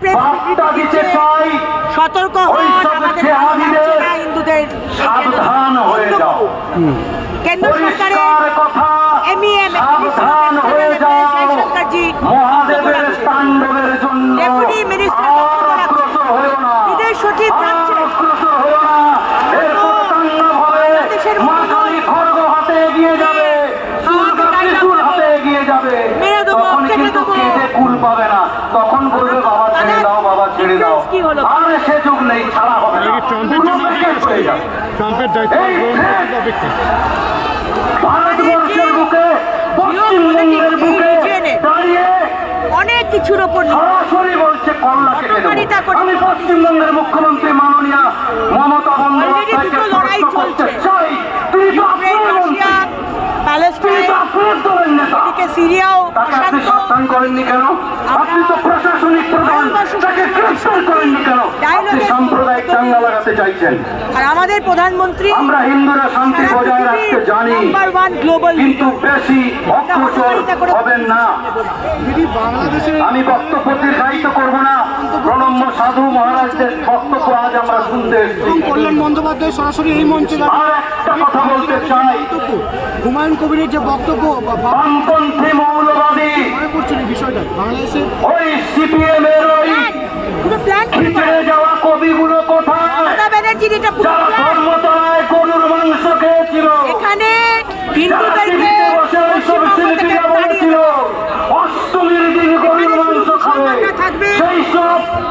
Press বিবৃতি সতর্ক হন আমাদের ভালো লাগছে না হিন্দুদের সাবধান হয়ে যাও। কেন্দ্র সরকারের ছেড়ে দাও বাবা ছেড়ে দাও? আর সে যুগ নেই ছাড়া হবে না। ট্রাম্পের দায়িত্ব ভারতবর্ষের বুকে পশ্চিমবঙ্গের বুকে দাঁড়িয়ে অনেক কিছুর ওপর সরাসরি বলছে। আমি পশ্চিমবঙ্গের মুখ্যমন্ত্রী মাননীয় মমতা বন্দ্যোপাধ্যায়কে লড়াই করতে চলছে। চাই। তুই তো আপনার মন্ত্রী প্যালেস্টাইন তো আপনার দলের নেতা। এদিকে সিরিয়াও তাকে আপনি অশান্ত করেননি কেন? আপনি তো প্রশাসনিক কেন? আপনি সাম্প্রদায়িক দাঙ্গা লাগাতে চাইছেন। আর আমাদের প্রধানমন্ত্রী আমরা হিন্দুরা শান্তি বজায় রাখতে জানি ওয়ান গ্লোবাল কিন্তু বেশি অগ্রসর হবেন না। আমি বক্তব্য দীর্ঘায়িত করব না। প্রণম্য সাধু মহারাজদের বক্তব্য আজ আমরা শুনতে এসেছি। কল্যাণ বন্দ্যোপাধ্যায় সরাসরি এই মঞ্চে আর একটা কথা বলতে চাই। হুমায়ুন কবিরের যে বক্তব্য বামপন্থী মৌলবাদী মনে করছেন এই বিষয়টা? বাংলাদেশের ওই সিপিএম এর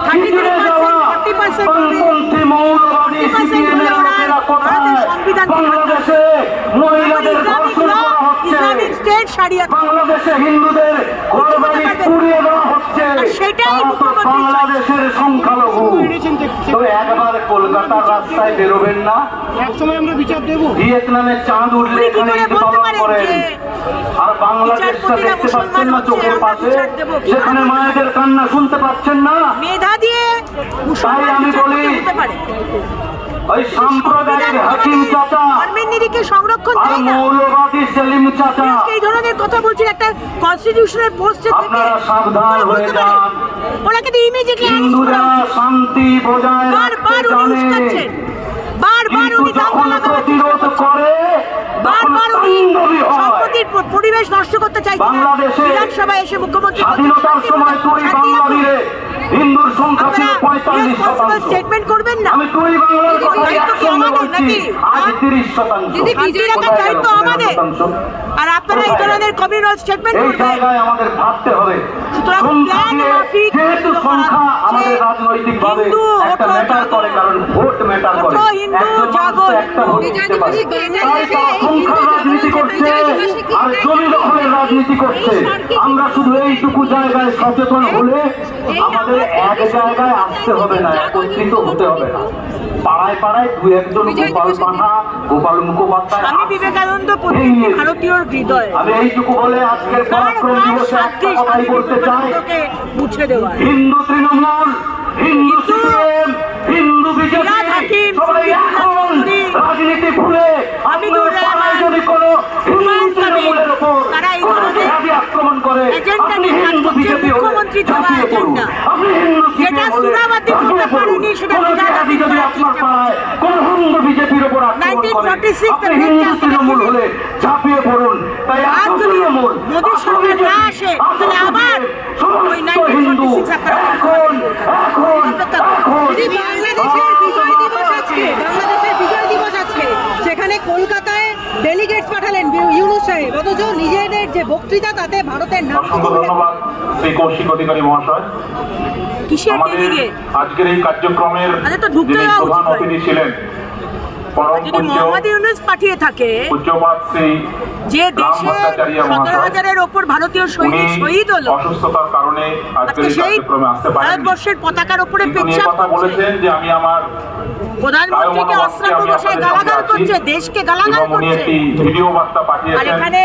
সব খিচড়ে 30% যাওয়া 40% বামপন্থী মৌলবাদী 40% সিপিএম এর ওরা ভারতের সংবিধানকে মহিলাদের ইসলামিক ধর্ষণ হচ্ছে। ইসলামিক স্টেট সারিয়া বাংলাদেশে হিন্দুদের পুড়িয়ে দেওয়া হচ্ছে। সেটাই বাংলাদেশের সংখ্যালঘু। তবে একবার কলকাতার রাস্তায় বেরোবেন না। এক সময় আমরা বিচার দেব ভিয়েতনামের চাঁদ উঠলে এখানে করে বাংলাদেশটা দেখতে পাচ্ছেন না চোখের পাশে। বিচার দেবো, কি সেখানে মায়েদের কান্না শুনতে পাচ্ছেন না। মেধা দিয়ে মুসলমান আমি বলি, ওই সাম্প্রদায়িক হাকিম চাচা নিরিখে সংরক্ষণ আর মৌলবাদী সেলিম চাচা। এই ধরনের কথা বলছেন একটা কনস্টিটিউশনের পোস্টে থেকে আপনারা সাবধান হয়ে যান। ওরা কিন্তু ইমিডিয়েটলি হিন্দুরা শান্তি বজায় বারবার উনি উস্কাচ্ছেন। বারবার উনি দাঙ্গা যখন প্রতিরোধ করে বারবার উনি প- পরিবেশ নষ্ট করতে বাংলাদেশে বিধানসভায় এসে মুখ্যমন্ত্রী হিন্দুর সংখ্যা ছিল পঁয়তাল্লিশ শতাংশ। করবেন না। আমি তুই বাংলার? আজ হ্যাঁ? তিরিশ শতাংশ। দিদি, শান্তি রাখার কোথায় গেল দায়িত্ব আমাদের। আর আপনারা এই ধরনের কমিউনাল স্টেটমেন্ট করবেন? আমাদের ভাবতে হবে। সুতরাং সংখ্যা মাফিক যেহেতু সংখ্যা আমাদের রাজনৈতিক ভাবে একটা ম্যাটার করে কারণ ভোট ম্যাটার করে। হিন্দু জাগো তো একটা ভোট হিন্দু। বিজেপি তাই তারা সংখ্যার রাজনীতি করছে আর জমি দখলের রাজনীতি করছে। আমরা শুধু এইটুকু জায়গায় সচেতন হলে আমাদের এক জায়গায় আসতে হবে না একত্রিত হতে হবে না। পাড়ায় পাড়ায় দু একজন গোপাল পাঠা গোপাল মুখোপাধ্যায়। বিবেকানন্দ। ভারতীয় হৃদয়। আমি এইটুকু বলে আজকের কার পরাক্রম কার দিবসে সাক্ষী একটা কথাই বলতে চাই। মুছে দেওয়া। হিন্দু তৃণমূল হিন্দু সিপিএম হিন্দু বিজেপি সবাই এখন রাজনীতি ভুলে হামিদুর আক্রমণ করে 1946 আপনি তে হিন্দু ভেটটা তৃণমূল হলে ঝাঁপিয়ে পড়ুন। তাই আর আসুন যদি মোদী সরকার না আসে, তাহলে আবার সমস্ত ওই 1946 হিন্দু আপনারা এখন এখন এখন দিদি বাংলাদেশের বিজয় দিবস আজকে বাংলাদেশের বিজয় দিবস আজকে সেখানে কলকাতায় ডেলিগেটস পাঠালেন ইউনুস সাহেব। অথচ নিজেদের যে বক্তৃতা তাতে ভারতের নাম ধন্যবাদ শ্রী কৌশিক অধিকারী মহাশয়। কিসের আজকের এই কার্যক্রমের তো যিনি প্রধান অতিথি ছিলেন যদি মোহাম্মদ ইউনুস পাঠিয়ে থাকে যে দেশে সতেরো হাজারের ওপর ভারতীয় সৈনিক শহীদ হলো অসুস্থতার কারণে আজকে সেই ভারতবর্ষের পতাকার এই পেচ্ছাপ বলেছেন যে আমি আমার প্রধানমন্ত্রীকে বসায় আপনাদের গালাগাল করছে দেশকে গালাগাল করছে। ভিডিও বার্তা আর এখানে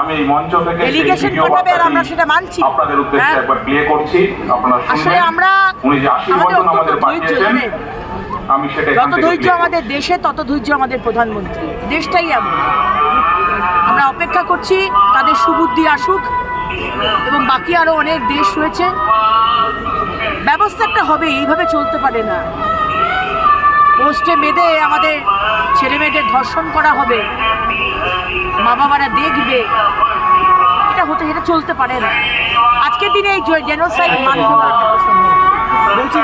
আমি এই মঞ্চ থেকে সেই পাঠাবে আর আমরা সেটা মানছি। আপনাদের উদ্দেশ্যে হ্যাঁ। একবার প্লে করছি। আপনারা আসলে আমরা উনি যে আশীর্বাদ আমাদের পাঠিয়েছেন। আমি সেটা যত ধৈর্য আমাদের দেশে তত ধৈর্য আমাদের প্রধানমন্ত্রী। দেশটাই এমন। আমরা অপেক্ষা করছি তাদের সুবুদ্ধি আসুক এবং বাকি আরও অনেক দেশ রয়েছে। ব্যবস্থা একটা হবে এইভাবে চলতে পারে না। পোস্টে বেঁধে আমাদের ছেলে মেয়েদের ধর্ষণ করা হবে। মা বাবারা দেখবে। এটা হতে এটা চলতে পারে না। আজকের দিনে এই জেনোসাইড মানব বলছি